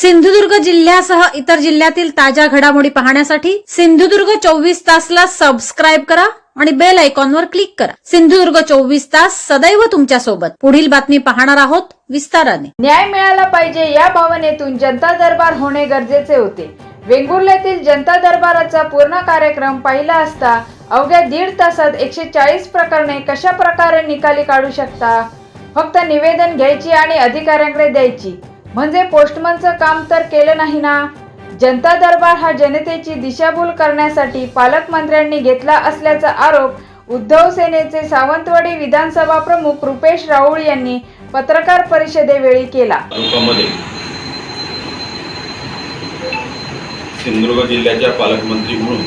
सिंधुदुर्ग जिल्ह्यासह इतर जिल्ह्यातील ताज्या घडामोडी पाहण्यासाठी सिंधुदुर्ग चोवीस तासला सबस्क्राईब करा आणि बेल आयकॉनवर क्लिक करा. सिंधुदुर्ग चोवीस तास सदैव तुमच्यासोबत. पुढील बातमी पाहणार आहोत विस्ताराने. न्याय मिळाला पाहिजे या भावनेतून जनता दरबार होणे गरजेचे होते. वेंगुर्ल्यातील जनता दरबाराचा पूर्ण कार्यक्रम पाहिला असता अवघ्या दीड तासात एकशे चाळीस प्रकरणे कशा प्रकारे निकाली काढू शकता? फक्त निवेदन घ्यायची आणि अधिकाऱ्यांकडे द्यायची. म्हणजे पोस्टमनचं काम तर केलं नाही ना. जनता दरबार हा जनतेची दिशाभूल करण्यासाठी पालकमंत्र्यांनी घेतला असल्याचा आरोप उद्धव सेनेचे सावंतवाडी विधानसभा प्रमुख रुपेश राऊळ यांनी पत्रकार परिषदेवेळी केला. सिंधुदुर्ग जिल्ह्याच्या पालकमंत्री म्हणून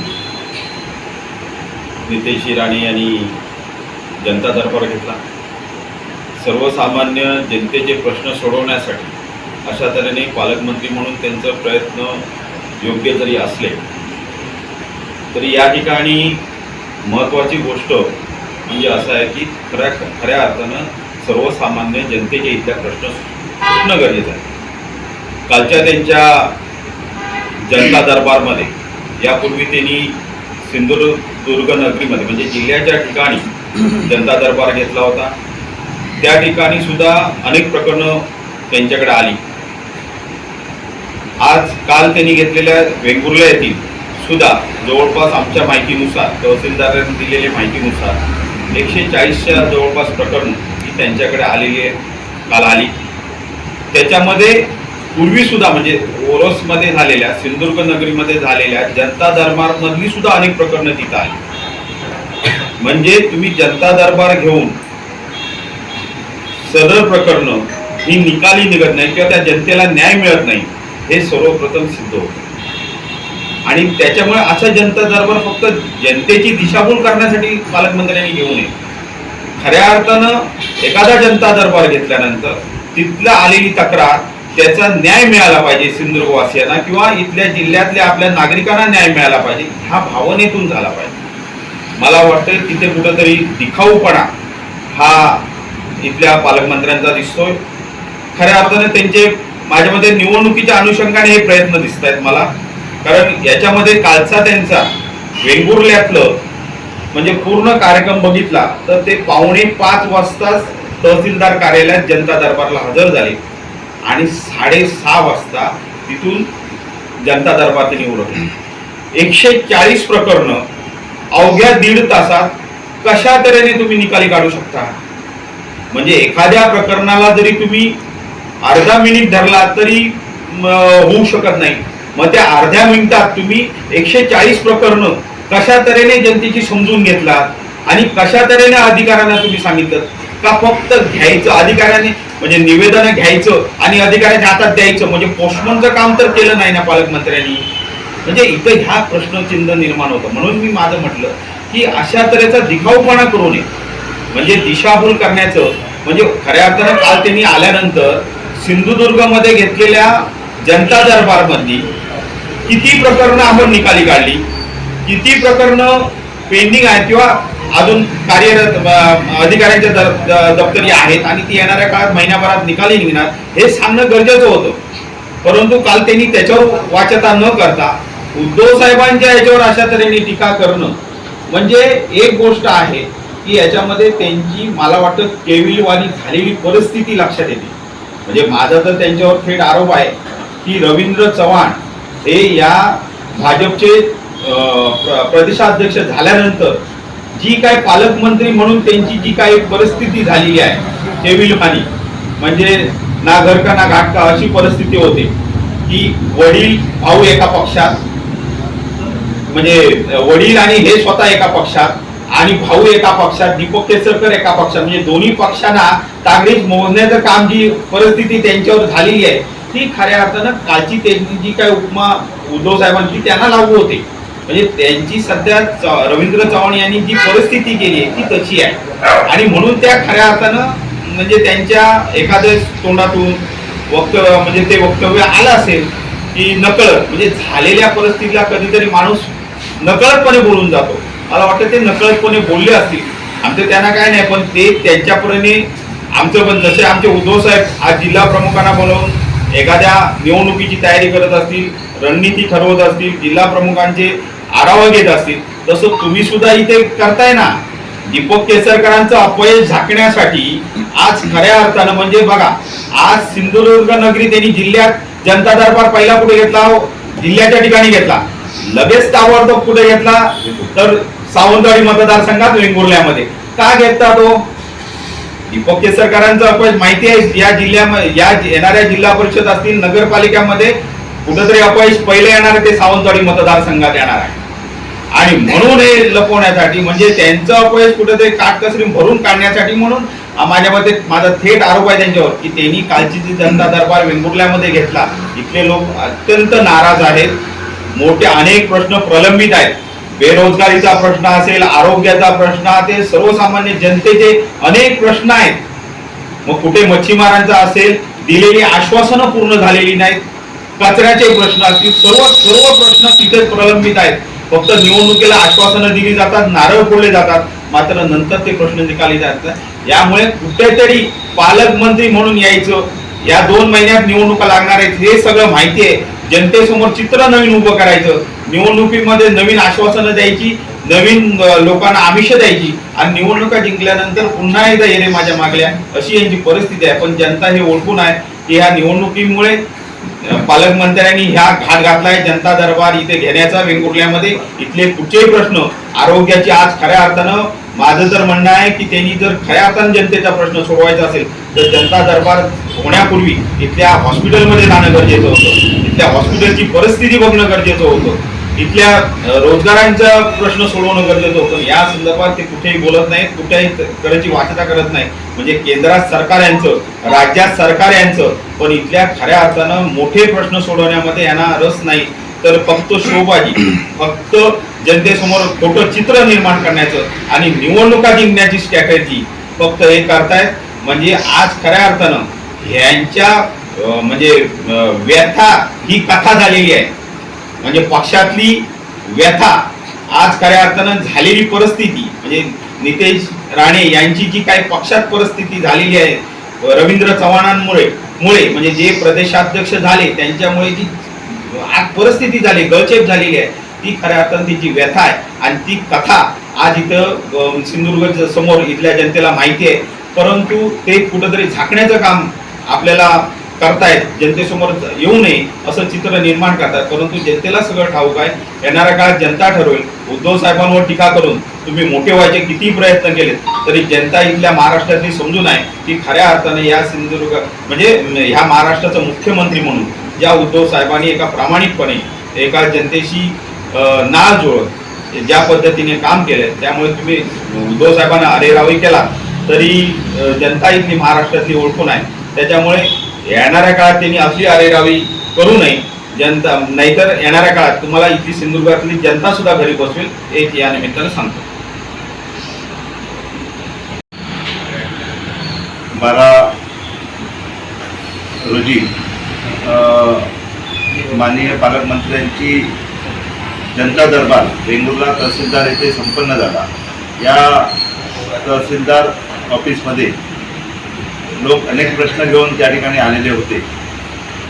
नितेश राणे यांनी जनता दरबार घेतला. सर्वसामान्य जनतेचे प्रश्न सोडवण्यासाठी अशा तऱ्हेने पालकमंत्री म्हणून त्यांचं प्रयत्न योग्य जरी असले तरी या ठिकाणी महत्त्वाची गोष्ट म्हणजे असं आहे की खऱ्या खऱ्या अर्थानं सर्वसामान्य जनतेचे इथल्या प्रश्न सुटणं गरजेचं आहे. कालच्या त्यांच्या जनता दरबारमध्ये यापूर्वी त्यांनी सिंधुदुर्ग नगरीमध्ये म्हणजे जिल्ह्याच्या ठिकाणी जनता दरबार घेतला होता. त्या ठिकाणी सुद्धा अनेक प्रकरणं त्यांच्याकडे आली. आज काल त्यांनी घेतलेल्या वेंगुर्ला येथील सुद्धा जवळपास आमच्या माहितीनुसार तहसीलदारांनी दिलेल्या माहितीनुसार एकशे चाळीसच्या जवळपास प्रकरण ही त्यांच्याकडे आलेली काल आली. त्याच्यामध्ये पूर्वी सुद्धा म्हणजे ओरोसमध्ये झालेल्या सिंधुदुर्ग नगरीमध्ये झालेल्या जनता दरबारमधली सुद्धा अनेक प्रकरणं तिथं आली. म्हणजे तुम्ही जनता दरबार घेऊन सदर प्रकरणं ही निकाली निघत नाही किंवा त्या जनतेला न्याय मिळत नाही. हे सर्वप्रथम सिद्ध होतं. आणि त्याच्यामुळे असा जनता दरबार फक्त जनतेची दिशाभूल करण्यासाठी पालकमंत्र्यांनी घेऊ नये. खऱ्या अर्थानं एखादा जनता दरबार घेतल्यानंतर तिथला आलेली तक्रार त्याचा न्याय मिळाला पाहिजे सिंधुदुर्गवासियांना किंवा इथल्या जिल्ह्यातल्या आपल्या नागरिकांना न्याय मिळाला पाहिजे ह्या भावनेतून झाला पाहिजे. मला वाटतं तिथे कुठंतरी दिखाऊपणा हा इथल्या पालकमंत्र्यांचा दिसतोय. खऱ्या अर्थानं त्यांचे माझ्या मध्ये निवडणुकीच्या अनुषंगाने हे प्रयत्न दिसत आहेत मला. कारण याच्यामध्ये कालचा त्यांचा वेंगुर्ल्यातलं म्हणजे पूर्ण कार्यक्रम बघितला तर ते पावणे पाच वाजताच तहसीलदार कार्यालयात जनता दरबारला हजर झाले. आणि साडेसहा वाजता तिथून जनता दरबार त्यांनी निवडले एकशे चाळीस प्रकरणं अवघ्या दीड तासात कशा तऱ्हेने तुम्ही निकाली काढू शकता? म्हणजे एखाद्या प्रकरणाला जरी तुम्ही अर्धा मिनिट धरला तरी होऊ शकत नाही. मग त्या अर्ध्या मिनिटात तुम्ही एकशे चाळीस प्रकरण कशा तऱ्हेने जनतेची समजून घेतलात आणि कशा तऱ्हेने अधिकाऱ्यांना तुम्ही सांगितलं? का फक्त घ्यायचं अधिकाऱ्याने म्हणजे निवेदन घ्यायचं आणि अधिकाऱ्यांच्या हातात द्यायचं? म्हणजे पोस्टमनचं काम तर केलं नाही ना पालकमंत्र्यांनी. म्हणजे इथं ह्या प्रश्नचिन्ह निर्माण होतं. म्हणून मी माझं म्हटलं की अशा तऱ्हेचा दिखाऊपणा करू नये. म्हणजे दिशाभूल करण्याचं म्हणजे खऱ्या अर्थानं काल त्यांनी आल्यानंतर सिंधुदुर्गमध्ये घेतलेल्या जनता दरबारमधली किती प्रकरणं आपण निकाली काढली? किती प्रकरणं पेंडिंग आहेत किंवा अजून कार्यरत अधिकाऱ्यांच्या दर- दप्तरी आहेत आणि ती येणाऱ्या काळात महिन्याभरात निकाली निघणार हे सांगणं गरजेचं होतं. परंतु काल त्यांनी त्याच्यावर वाचता न करता उद्धव साहेबांच्या याच्यावर अशा तऱ्हेने टीका करणं म्हणजे एक गोष्ट आहे की याच्यामध्ये त्यांची मला वाटतं केविलवाणी झालेली परिस्थिती लक्षात येते. म्हणजे माझा तर त्यांच्यावर थेट आरोप आहे की रवींद्र चव्हाण हे या भाजपचे प्र- प्रदेशाध्यक्ष झाल्यानंतर जी काय पालकमंत्री म्हणून त्यांची जी काही परिस्थिती झालेली आहे टेबिलमानी म्हणजे ना घर का ना घाट का अशी परिस्थिती होते की वडील भाऊ एका पक्षात म्हणजे वडील आणि हे स्वतः एका पक्षात आणि भाऊ एका पक्षात दीपक केसरकर एका पक्षात म्हणजे दोन्ही पक्षांना तागडीच मोजण्याचं काम जी परिस्थिती त्यांच्यावर झालेली आहे ती खऱ्या अर्थानं कालची त्यांची जी काय उपमा उद्धव साहेबांची त्यांना लागू होते. म्हणजे त्यांची सध्या रवींद्र चव्हाण यांनी जी परिस्थिती केली आहे ती तशी आहे. आणि म्हणून त्या खऱ्या अर्थानं म्हणजे त्यांच्या एखाद्या तोंडातून वक्तव्य म्हणजे ते वक्तव्य आलं असेल की नकळत म्हणजे झालेल्या परिस्थितीला कधीतरी माणूस नकळतपणे बोलून जातो. मला वाटतं ते नकळतपणे बोलले असतील. आमचं त्यांना काय नाही पण ते त्यांच्यापणे आमचं पण जसे आमचे उद्धव साहेब आज जिल्हा प्रमुखांना बोलवून एखाद्या निवडणुकीची तयारी करत असतील रणनीती ठरवत असतील जिल्हा प्रमुखांचे आढावा घेत असतील तसं तुम्ही सुद्धा इथे करताय ना? दीपक केसरकरांचं अपयश झाकण्यासाठी आज खऱ्या अर्थानं म्हणजे बघा आज सिंधुदुर्ग नगरी त्यांनी जिल्ह्यात जनता दरबार पहिला कुठे घेतला हो? जिल्ह्याच्या ठिकाणी घेतला. लगेच ताबडतोब कुठे घेतला? तर सावंतवाडी मतदारसंघात वेंगुर्ल्यामध्ये. का घेतला तो? दीपक केसरकरांचं अपयश माहिती आहे या जिल्ह्यामध्ये या येणाऱ्या जिल्हा परिषद असतील नगरपालिकामध्ये कुठंतरी अपयश पहिले येणार आहे ते सावंतवाडी मतदारसंघात येणार आहे. आणि म्हणून हे लपवण्यासाठी म्हणजे त्यांचं अपयश कुठेतरी काटकसरी भरून काढण्यासाठी म्हणून माझ्या मते माझा थेट आरोप आहे त्यांच्यावर की त्यांनी कालची जी जनता दरबार वेंगुर्ल्यामध्ये घेतला इथले लोक अत्यंत नाराज आहेत. मोठे अनेक प्रश्न प्रलंबित आहेत. बेरोजगारीचा प्रश्न असेल आरोग्याचा प्रश्न असेल सर्वसामान्य जनतेचे अनेक प्रश्न आहेत. मग कुठे मच्छीमारांचा असेल दिलेली आश्वासनं पूर्ण झालेली नाहीत. कचऱ्याचे प्रश्न असतील सर्व सर्व प्रश्न तिथे प्रलंबित आहेत. फक्त निवडणुकीला आश्वासनं दिली जातात नारळ फोडले जातात. मात्र नंतर ते प्रश्न निकाली जातात. यामुळे कुठेतरी पालकमंत्री म्हणून यायचं. या दोन महिन्यात निवडणुका लागणार आहेत हे सगळं माहिती आहे. जनतेसमोर चित्र नवीन उभं करायचं. निवडणुकीमध्ये नवीन आश्वासनं द्यायची नवीन लोकांना आमिष द्यायची आणि निवडणुका जिंकल्यानंतर पुन्हा एकदा येणे माझ्या मागल्या अशी यांची परिस्थिती आहे. पण जनता हे ओळखून आहे की ह्या निवडणुकीमुळे पालकमंत्र्यांनी ह्या घाट घातलाय जनता दरबार इथे घेण्याचा वेंगुर्ल्यामध्ये. इथले कुठचेही प्रश्न आरोग्याची आज खऱ्या अर्थानं माझं तर म्हणणं आहे की त्यांनी जर खऱ्या अर्थानं जनतेचा प्रश्न सोडवायचा असेल तर जनता दरबार होण्यापूर्वी इथल्या हॉस्पिटलमध्ये जाणं गरजेचं होतं. इथल्या हॉस्पिटलची परिस्थिती बघणं गरजेचं होतं. इथल्या रोजगारांचा प्रश्न सोडवणं गरजेचं होतं. या संदर्भात ते कुठेही बोलत नाहीत कुठेही करायची वाचता करत नाही म्हणजे केंद्रात सरकार यांचं राज्यात सरकार यांचं पण इथल्या खऱ्या अर्थानं मोठे प्रश्न सोडवण्यामध्ये यांना रस नाही. तर फक्त शोबाजी फक्त जनतेसमोर खोटं चित्र निर्माण करण्याचं आणि निवडणुका जिंकण्याची स्ट्रॅटेजी फक्त हे करतायत. म्हणजे आज खऱ्या अर्थानं यांच्या म्हणजे व्यथा ही कथा झालेली आहे. म्हणजे पक्षातली व्यथा आज खऱ्या अर्थानं झालेली परिस्थिती म्हणजे नितेश राणे यांची जी काही पक्षात परिस्थिती झालेली आहे रवींद्र चव्हाणांमुळे मुळे म्हणजे जे प्रदेशाध्यक्ष झाले त्यांच्यामुळे जी आज परिस्थिती झाली गळचेप झालेली आहे ती खऱ्या अर्थानं तिची व्यथा आहे. आणि ती कथा आज इथं सिंधुदुर्ग समोर इथल्या जनतेला माहिती आहे. परंतु ते कुठंतरी झाकण्याचं काम आपल्याला करतायत जनतेसमोर येऊ नये असं चित्र निर्माण करतात. परंतु जनतेला सगळं ठाऊक आहे येणाऱ्या काळात जनता ठरवेल. उद्धव साहेबांवर टीका करून तुम्ही मोठे व्हायचे किती प्रयत्न केलेत तरी जनता इथल्या महाराष्ट्रातली समजून आहे की खऱ्या अर्थाने या सिंधुदुर्ग म्हणजे ह्या महाराष्ट्राचा मुख्यमंत्री म्हणून ज्या उद्धव साहेबांनी एका प्रामाणिकपणे एका जनतेशी नाळ जुळत ज्या पद्धतीने काम केलं त्यामुळे तुम्ही उद्धव साहेबांना अरेरावी केला तरी जनता इथली महाराष्ट्रातली ओळखून आहे. त्याच्यामुळे येणाऱ्या काळात त्यांनी अशी अरेरावी करू नये. जनता नाहीतर येणाऱ्या काळात तुम्हाला इथली सिंधुदुर्गातली जनता सुद्धा घरी बसवेल एक या निमित्तानं सांगतो. बारा रोजी माननीय पालकमंत्र्यांची जनता दरबार वेंगुर्ला तहसीलदार येथे संपन्न झाला. या तहसीलदार ऑफिसमध्ये लोक अनेक प्रश्न घेऊन त्या ठिकाणी आलेले होते.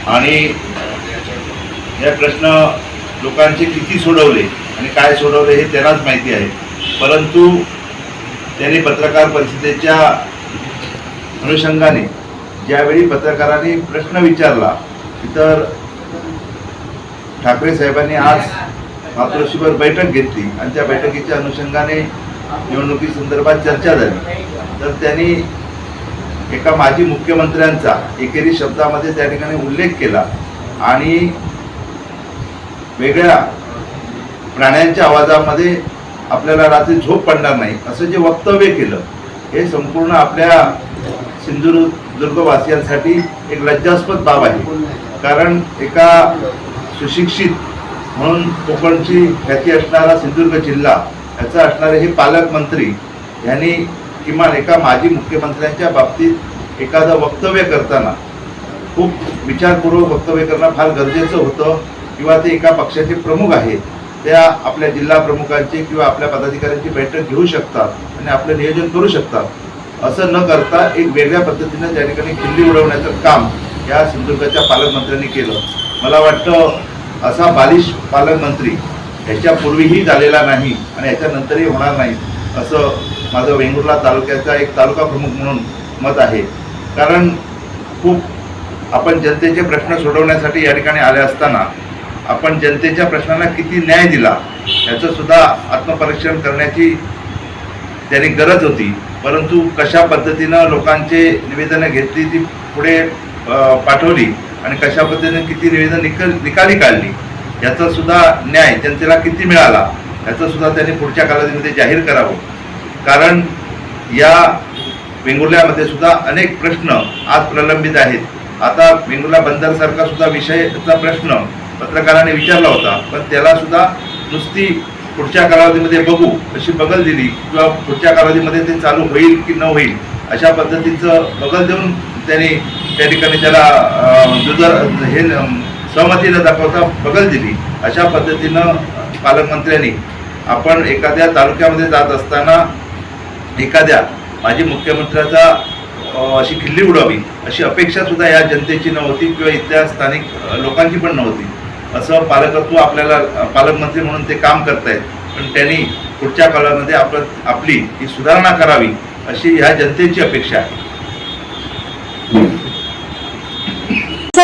आणि हे प्रश्न लोकांचे किती सोडवले आणि काय सोडवले हे त्यांनाच माहिती आहे. परंतु त्यांनी पत्रकार परिषदेच्या अनुषंगाने ज्यावेळी पत्रकारांनी प्रश्न विचारला तर ठाकरे साहेबांनी आज मातोश्रीवर बैठक घेतली आणि त्या बैठकीच्या अनुषंगाने निवडणुकी संदर्भात चर्चा झाली. तर त्यांनी एका माजी मुख्यमंत्र्यांचा एकेरी शब्दामध्ये त्या ठिकाणी उल्लेख केला आणि वेगळ्या प्राण्यांच्या आवाजामध्ये आपल्याला रात्री झोप पडणार नाही असं जे वक्तव्य केलं हे संपूर्ण आपल्या सिंधुदुर्गवासियांसाठी एक लज्जास्पद बाब आहे. कारण एका सुशिक्षित म्हणून कोकणची ख्याती असणारा सिंधुदुर्ग जिल्हा याचा असणारे हे पालकमंत्री यांनी किमान एका माजी मुख्यमंत्र्यांच्या बाबतीत एखादं वक्तव्य करताना खूप विचारपूर्वक वक्तव्य करणं फार गरजेचं होतं किंवा ते एका पक्षाचे प्रमुख आहेत त्या आपल्या जिल्हा प्रमुखांची किंवा आपल्या पदाधिकाऱ्यांची बैठक घेऊ शकतात आणि आपलं नियोजन करू शकतात. असं न करता एक वेगळ्या पद्धतीनं त्या ठिकाणी खिल्ली उडवण्याचं काम या सिंधुदुर्गाच्या पालकमंत्र्यांनी केलं. मला वाटतं असा बालिश पालकमंत्री ह्याच्यापूर्वीही झालेला नाही आणि ह्याच्यानंतरही होणार नाही. असं माझं वेंगुर्ला तालुक्याचा एक तालुका प्रमुख म्हणून मत आहे. कारण खूप आपण जनतेचे प्रश्न सोडवण्यासाठी या ठिकाणी आले असताना आपण जनतेच्या प्रश्नांना किती न्याय दिला याचंसुद्धा आत्मपरीक्षण करण्याची त्यांनी गरज होती. परंतु कशा पद्धतीनं लोकांचे निवेदनं घेतली ती पुढे पाठवली आणि कशा पद्धतीने किती निवेदन निकल निकाली काढली याचासुद्धा न्याय जनतेला किती मिळाला याचंसुद्धा त्यांनी पुढच्या कालावधीमध्ये जाहीर करावं. कारण या वेंगुर्ल्यामध्ये सुद्धा अनेक प्रश्न आज प्रलंबित आहेत. आता वेंगुर्ला बंदरसारखा सुद्धा विषयाचा प्रश्न पत्रकाराने विचारला होता. पण त्याला सुद्धा नुसती पुढच्या कालावधीमध्ये बघू अशी बगल दिली किंवा पुढच्या कालावधीमध्ये ते चालू होईल की न होईल अशा पद्धतीचं बगल देऊन त्यांनी त्या ठिकाणी त्याला जुजर हे सहमतीनं सहमती न दाखवता बगल दिली. अशा पद्धतीनं पालकमंत्र्यांनी आपण एखाद्या तालुक्यामध्ये जात असताना एखाद्या माजी मुख्यमंत्र्याचा अशी खिल्ली उडावी अशी अपेक्षा सुद्धा या जनतेची नव्हती किंवा इथल्या स्थानिक लोकांची पण नव्हती. असं पालकत्व आपल्याला पालकमंत्री म्हणून ते काम करतायत. पण त्यांनी पुढच्या काळामध्ये आपण आपली ही सुधारणा करावी अशी ह्या जनतेची अपेक्षा आहे.